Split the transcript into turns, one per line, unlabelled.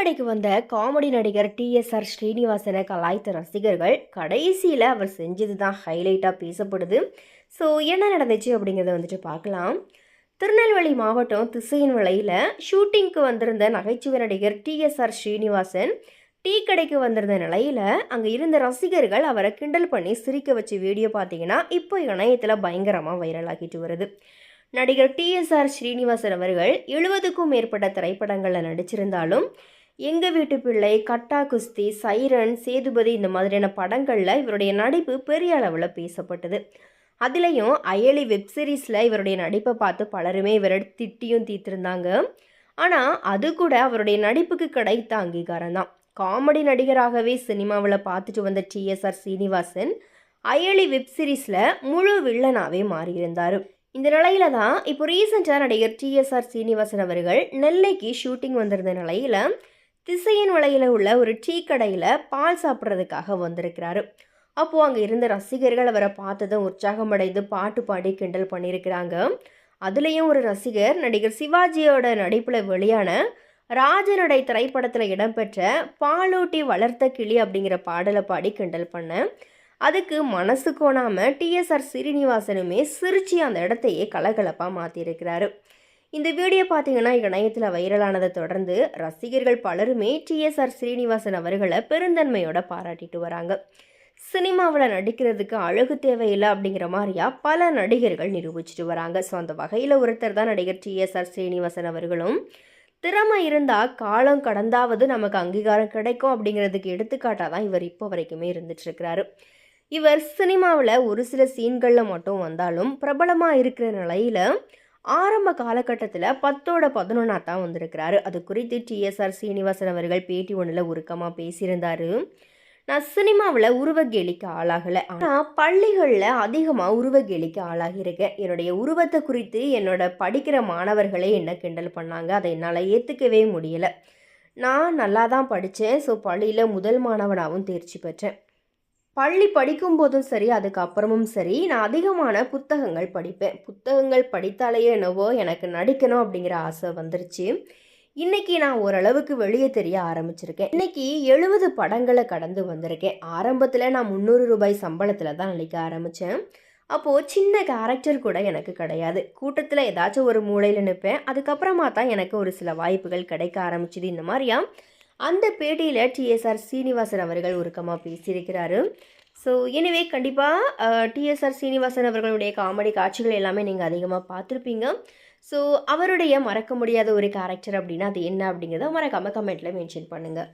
கடைக்கு வந்த காமெடி நடிகர் டிஎஸ்ஆர் ஸ்ரீனிவாசனை கலாய்த்த ரசிகர்கள் கடைசியில் அவர் செஞ்சது தான் ஹைலைட்டாக பேசப்படுது. ஸோ என்ன நடந்துச்சு அப்படிங்கிறத வந்துட்டு பார்க்கலாம். திருநெல்வேலி மாவட்டம் திசையின் விலையில் ஷூட்டிங்க்கு வந்திருந்த நகைச்சுவை நடிகர் டிஎஸ்ஆர் ஸ்ரீனிவாசன் டீ கடைக்கு வந்திருந்த நிலையில் அங்கே இருந்த ரசிகர்கள் அவரை கிண்டல் பண்ணி சிரிக்க வச்ச வீடியோ பார்த்தீங்கன்னா இப்போ இணையத்தில் பயங்கரமாக வைரல் ஆகிட்டு வருது. நடிகர் டிஎஸ்ஆர் ஸ்ரீனிவாசன் அவர்கள் எழுபதுக்கும் மேற்பட்ட திரைப்படங்களில் நடிச்சிருந்தாலும் எங்கள் வீட்டு பிள்ளை கட்டா குஸ்தி சைரன் சேதுபதி இந்த மாதிரியான படங்களில் இவருடைய நடிப்பு பெரிய அளவில் பேசப்பட்டது. அதுலேயும் அயலி வெப் சீரிஸில் இவருடைய நடிப்பை பார்த்து பலருமே இவரை திட்டியும் தீர்த்திருந்தாங்க. ஆனால் அது கூட அவருடைய நடிப்புக்கு கிடைத்த அங்கீகாரம் தான். காமெடி நடிகராகவே சினிமாவில் பார்த்துட்டு வந்த டிஎஸ்ஆர் சீனிவாசன் அயலி வெப் சீரிஸில் முழு வில்லனாகவே மாறியிருந்தார். இந்த நிலையில தான் இப்போ ரீசெண்டாக நடிகர் டிஎஸ்ஆர் சீனிவாசன் அவர்கள் நெல்லைக்கு ஷூட்டிங் வந்திருந்த நிலையில் திசையின் வலையில் உள்ள ஒரு டீ கடையில் பால் சாப்பிட்றதுக்காக வந்திருக்கிறாரு. அப்போது அங்கே இருந்த ரசிகர்கள் அவரை பார்த்ததும் உற்சாகமடைந்து பாட்டு பாடி கிண்டல் பண்ணியிருக்கிறாங்க. அதுலேயும் ஒரு ரசிகர் நடிகர் சிவாஜியோட நடிப்பில் வெளியான ராஜநடை திரைப்படத்தில் இடம்பெற்ற பாலூட்டி வளர்த்த கிளி அப்படிங்கிற பாடலை பாடி கிண்டல் பண்ணேன் அதுக்கு மனசு கோணாமல் டிஎஸ்ஆர் சிறீனிவாசனுமே சிரிச்சு அந்த இடத்தையே கலகலப்பாக மாற்றிருக்கிறாரு இந்த வீடியோ பார்த்தீங்கன்னா இணையத்தில் வைரலானதை தொடர்ந்து ரசிகர்கள் பலருமே டிஎஸ்ஆர் ஸ்ரீனிவாசன் அவர்களை பெருந்தன்மையோட பாராட்டிட்டு வராங்க. சினிமாவில் நடிக்கிறதுக்கு அழகு தேவையில்லை அப்படிங்கிற மாதிரியா பல நடிகர்கள் நிரூபிச்சிட்டு வராங்க. ஸோ அந்த வகையில் ஒருத்தர் தான் நடிகர் டிஎஸ்ஆர் ஸ்ரீனிவாசன் அவர்களும். திறமை இருந்தால் காலம் கடந்தாவது நமக்கு அங்கீகாரம் கிடைக்கும் அப்படிங்கிறதுக்கு எடுத்துக்காட்டாக தான் இவர் இப்போ வரைக்குமே இருந்துட்டுருக்கிறாரு இவர் சினிமாவில் ஒரு சில சீன்களில் மட்டும் வந்தாலும் பிரபலமாக இருக்கிற நிலையில் ஆரம்ப காலகட்டத்தில் பத்தோட பதினொன்னா தான் வந்திருக்கிறாரு. அது குறித்து டிஎஸ்ஆர் சீனிவாசன் அவர்கள் பேட்டி ஒன்றில் உருக்கமாக பேசியிருந்தார். நான் சினிமாவில் உருவகேலிக்கு ஆளாகலை. ஆனால் பள்ளிகளில் அதிகமாக உருவகேலிக்கு ஆளாகியிருக்கேன். என்னுடைய உருவத்தை குறித்து என்னோட படிக்கிற மாணவர்களே என்ன கிண்டல் பண்ணாங்க அதை என்னால் ஏற்றுக்கவே முடியலை. நான் நல்லா தான் படித்தேன் ஸோ பள்ளியில் முதல் மாணவனாகவும் தேர்ச்சி பெற்றேன். பள்ளி படிக்கும்போதும் சரி அதுக்கப்புறமும் சரி நான் அதிகமான புத்தகங்கள் படிப்பேன். புத்தகங்கள் படித்தாலேயே என்னவோ எனக்கு நடிக்கணும் அப்படிங்கிற ஆசை வந்துருச்சு. இன்னைக்கு நான் ஓரளவுக்கு வெளியே தெரிய ஆரம்பிச்சிருக்கேன். இன்னைக்கு எழுபது படங்களை கடந்து வந்திருக்கேன். ஆரம்பத்தில் நான் முந்நூறு ரூபாய் சம்பளத்தில் தான் நடிக்க ஆரம்பித்தேன் அப்போது சின்ன கேரக்டர் கூட எனக்கு கிடையாது. கூட்டத்தில் ஏதாச்சும் ஒரு மூளையில் நிற்பேன் அதுக்கப்புறமா தான் எனக்கு ஒரு சில வாய்ப்புகள் கிடைக்க ஆரம்பிச்சிது. இந்த மாதிரியா அந்த பேட்டியில் டிஎஸ்ஆர் சீனிவாசன் அவர்கள் உருக்கமாக பேசியிருக்கிறாரு. ஸோ எனவே கண்டிப்பாக டிஎஸ்ஆர் சீனிவாசன் அவர்களுடைய காமெடி காட்சிகள் எல்லாமே நீங்கள் அதிகமாக பார்த்துருப்பீங்க. ஸோ அவருடைய மறக்க முடியாத ஒரு கேரக்டர் அப்படின்னா அது என்ன அப்படிங்கிறத மறக்காமல் கமெண்ட்டில் மென்ஷன் பண்ணுங்கள்